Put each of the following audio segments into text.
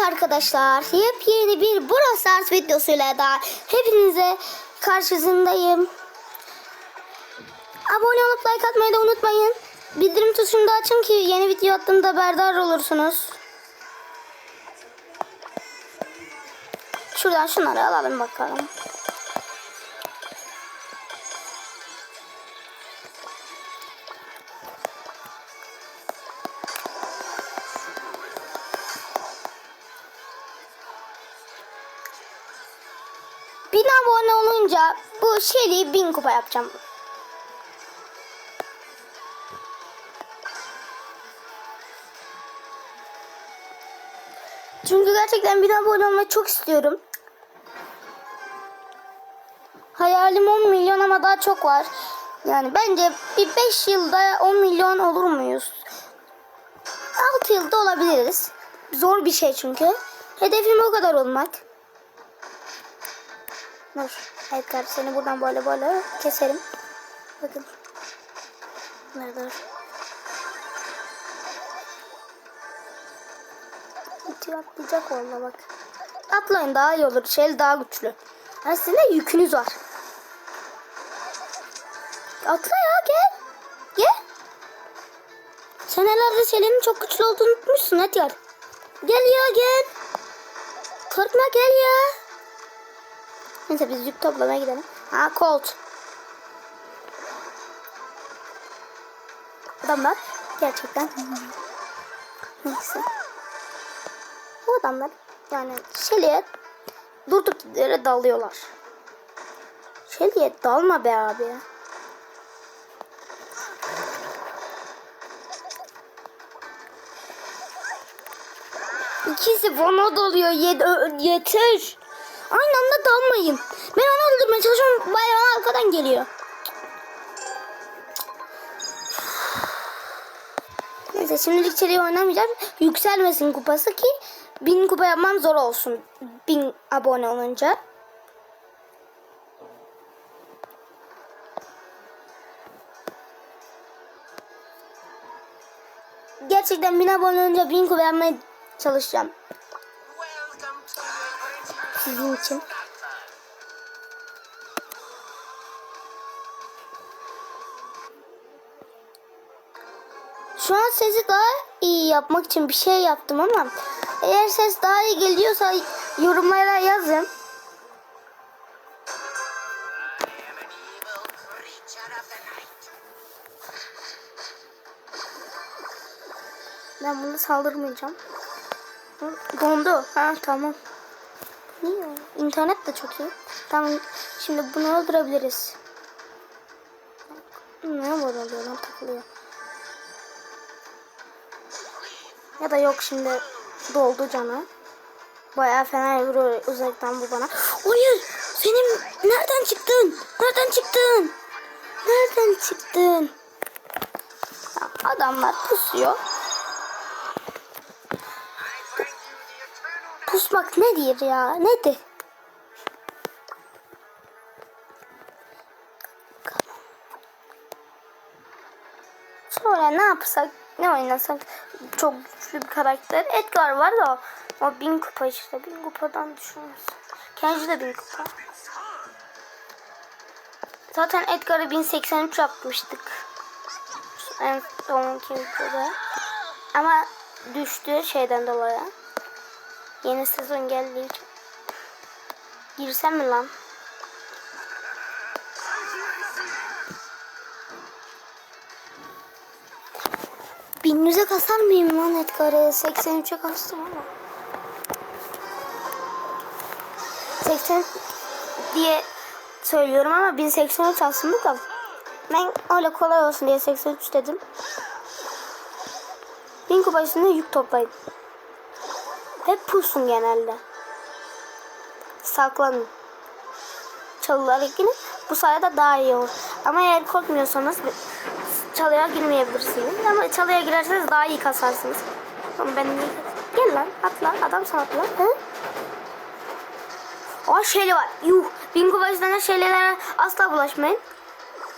arkadaşlar. Yepyeni bir Brawl Stars videosuyla da hepinize karşınızdayım. Abone olup like atmayı da unutmayın. Bildirim tuşunu da açın ki yeni video attığımda haberdar olursunuz. Şuradan şunları alalım bakalım. Bin abone olunca bu seriyi bin kupa yapacağım. Çünkü gerçekten bin abone olmayı çok istiyorum. Hayalim 10 milyon ama daha çok var. Yani bence bir 5 yılda 10 milyon olur muyuz? 6 yılda olabiliriz. Zor bir şey çünkü. Hedefim o kadar olmak. Dur. Edgar seni buradan böyle böyle keserim. Bakın. Nerede? Bitiyor atlayacak valla bak. Atlayın daha iyi olur. Şey daha güçlü. Yani sizin de yükünüz var. Atla ya gel. Gel. Senelerde Selin'in çok güçlü olduğunu unutmuşsun Edgar. Gel ya gel. Korkma gel ya. Neyse biz yük toplamaya gidelim. Ha Colt. Adamlar gerçekten. Neyse. Bu adamlar yani Shelly'e durduk yere dalıyorlar. Shelly'e dalma be abi. İkisi bana dalıyor. Yet yeter. Aynı anda dalmayın. Ben onu öldürmeye çalışıyorum. Bayağı arkadan geliyor. Neyse şimdilik içeriye oynamayacağım. Yükselmesin kupası ki bin kupa yapmam zor olsun. Bin abone olunca. Gerçekten bin abone olunca bin kupa yapmaya çalışacağım. Sizin için. Şu an sesi daha iyi yapmak için bir şey yaptım ama eğer ses daha iyi geliyorsa yorumlara yazın. Ben bunu saldırmayacağım. Dondu. Ha tamam. Niye? İnternet de çok iyi. Tamam şimdi bunu öldürebiliriz. Ne oluyor lan takılıyor. Ya da yok şimdi doldu canı. Bayağı fena vuruyor uzaktan bu bana. Hayır! Senin nereden çıktın? Nereden çıktın? Nereden çıktın? Adamlar pusuyor. Pusmak nedir ya? Nedir? Sonra ne yapsak, ne oynasak çok güçlü bir karakter. Edgar var da o, o bin kupa işte. Bin kupadan düşünüyoruz. Kenji de bin kupa. Zaten Edgar'ı 1083 yapmıştık. En sonki videoda. Ama düştü şeyden dolayı. Yeni sezon için. Girsem mi lan? Bin yüze kasar mıyım lan Edgar'ı? 83'e kastım ama. 80 diye söylüyorum ama 1083 aslında da. Ben öyle kolay olsun diye 83 dedim. Bin kupa üstünde yük toplayın. Hep pusun genelde. Saklanın. Çalılara girin. Bu sayede daha iyi olur. Ama eğer korkmuyorsanız çalıya girmeyebilirsiniz. Ama çalıya girerseniz daha iyi kasarsınız. Ama ben niye Gel lan atla. Adam sana atla. Hı? Aa şeyli var. Yuh. Bin kupa üstünde şeylere asla bulaşmayın.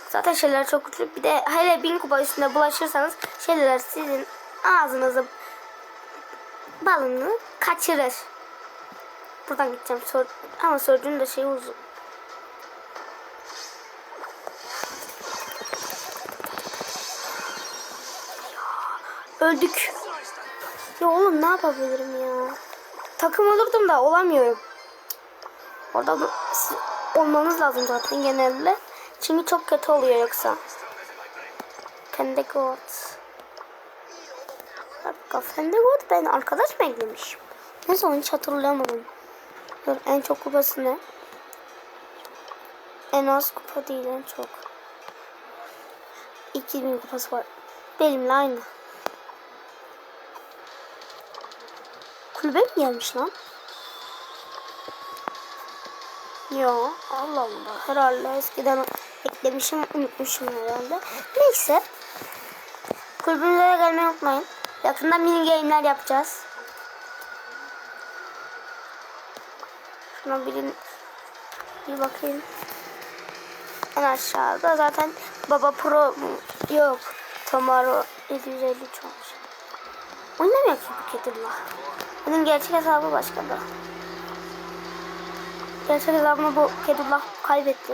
Zaten şeyler çok güçlü. Bir de hele bin kupa üstünde bulaşırsanız şeyler sizin ağzınızı balını kaçırır. Buradan gideceğim. Sor ama sorduğun da şey uzun. Öldük. Ya oğlum ne yapabilirim ya? Takım olurdum da olamıyorum. Orada olmanız lazım zaten genelde. Çünkü çok kötü oluyor yoksa. Pendegot. Dakika Pendegot ben arkadaş mı eklemişim? Neyse onu hiç hatırlayamadım. Dur en çok kupası ne? En az kupa değil en çok. 2000 kupası var. Benimle aynı. Kulübe mi gelmiş lan? Yo Allah Allah. Herhalde eskiden eklemişim unutmuşum herhalde. Neyse. Kulübümüze gelmeyi unutmayın. Yakında mini game'ler yapacağız. Şuna bir, bir bakayım. En aşağıda zaten Baba Pro yok. Tomorrow 753 olmuş. Oynamıyor ki bu Kedullah. Benim gerçek hesabı başkada. Gerçek hesabımı bu Kedullah kaybetti.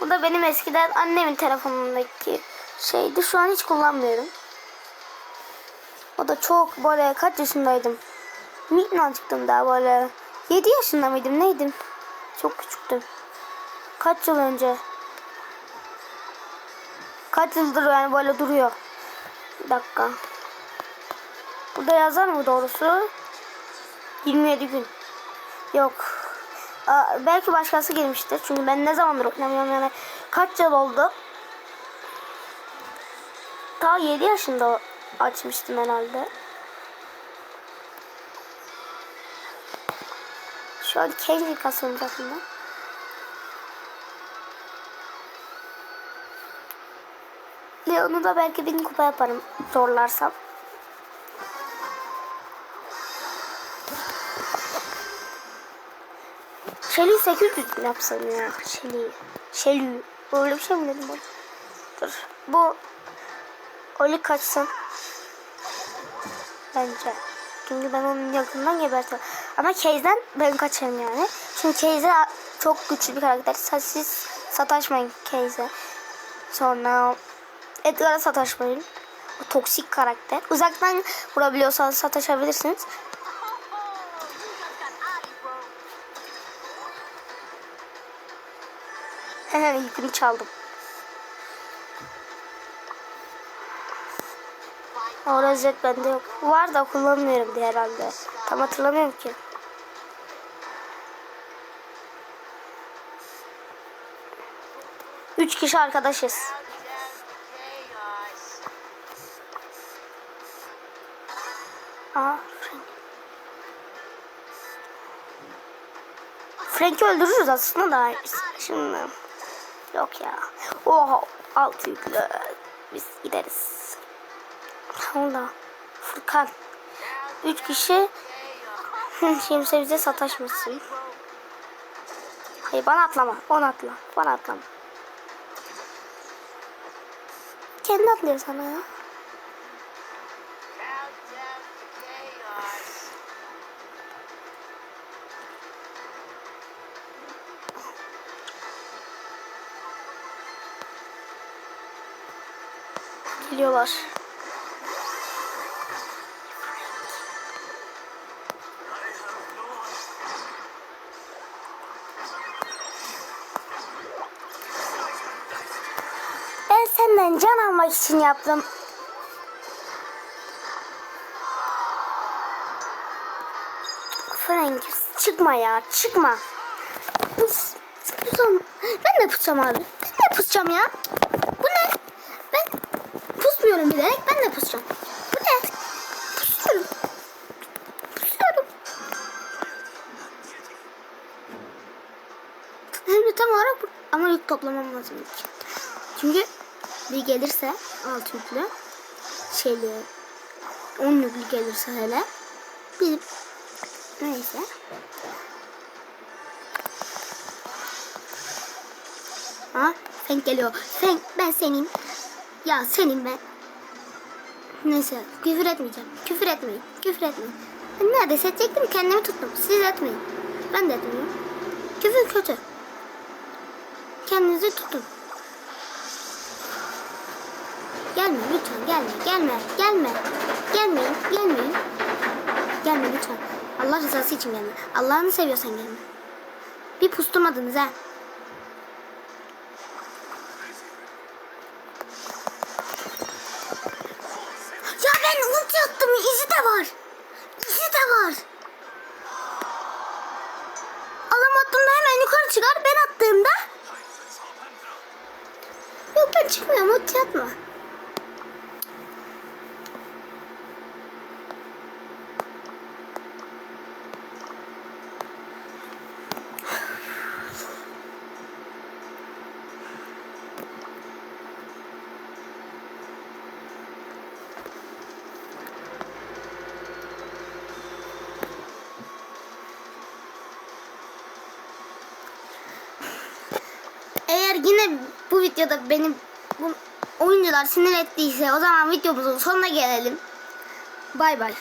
Bu da benim eskiden annemin telefonundaki şeydi. Şu an hiç kullanmıyorum. O da çok böyle kaç yaşındaydım. Mid'den çıktım daha böyle. 7 yaşında mıydım neydim? Çok küçüktüm. Kaç yıl önce? Kaç yıldır yani böyle duruyor. Bir dakika. Burada yazar mı doğrusu? 27 gün. Yok. Aa, belki başkası girmiştir. Çünkü ben ne zamandır oynamıyorum yani. Kaç yıl oldu? Ta 7 yaşında açmıştım herhalde. Şu an Kenji kasıyorum zaten ben. Leon'u da belki bin kupa yaparım zorlarsam. Shelly 800 yapsam ya. Shelly. Shelly. Öyle bir şey mi dedim ben? Dur. Bu Oli kaçsın. Bence. Çünkü ben onun yakından gebertim. Ama Case'den ben kaçarım yani. Çünkü Case çok güçlü bir karakter. Siz sataşmayın Case'e. Sonra Edgar'a sataşmayın. O toksik karakter. Uzaktan vurabiliyorsanız sataşabilirsiniz. Hemen yükünü çaldım. O rozet bende yok. Var da kullanmıyorum diye herhalde. Tam hatırlamıyorum ki. Üç kişi arkadaşız. Aa, Frank. Frank'i öldürürüz aslında da. Şimdi. Yok ya. Oha. Altı yüklü. Biz gideriz. Allah. Furkan. Üç kişi. Kimse bize sataşmasın. Hayır bana atlama. Bana atla. Bana atlama. Kendi atlıyor sana ya. Geliyorlar. Senden can almak için yaptım. Frank çıkma ya çıkma. Pus, pusam. Ben de pusacağım abi. Ben de pusacağım ya. Bu ne? Ben pusmuyorum bilerek ben de pusacağım. Bu ne? Pusuyorum. Pusuyorum. Hem de tam olarak. Ama yük toplamam lazım. Çünkü bir gelirse alt yüklü şeyli 10 yüklü gelirse hele bir neyse ha Fenk geliyor Fenk ben senin ya senin ben neyse küfür etmeyeceğim küfür etmeyin Küfür etmeyin. Ben neredeyse edecektim kendimi tuttum. Siz etmeyin. Ben de etmiyorum. Küfür kötü. Kendinizi tutun. Gelme lütfen gelme gelme gelme. Gelmeyin gelmeyin. Gelme lütfen. Allah rızası için gelme. Allah'ını seviyorsan gelme. Bir pusturmadınız ha. Ya ben ulti attım. izi de var. İzi de var. Adam attığımda hemen yukarı çıkar. Ben attığımda Yok ben çıkmıyorum. Ulti atma. Eğer yine bu videoda benim bu oyuncular sinir ettiyse o zaman videomuzun sonuna gelelim. Bay bay.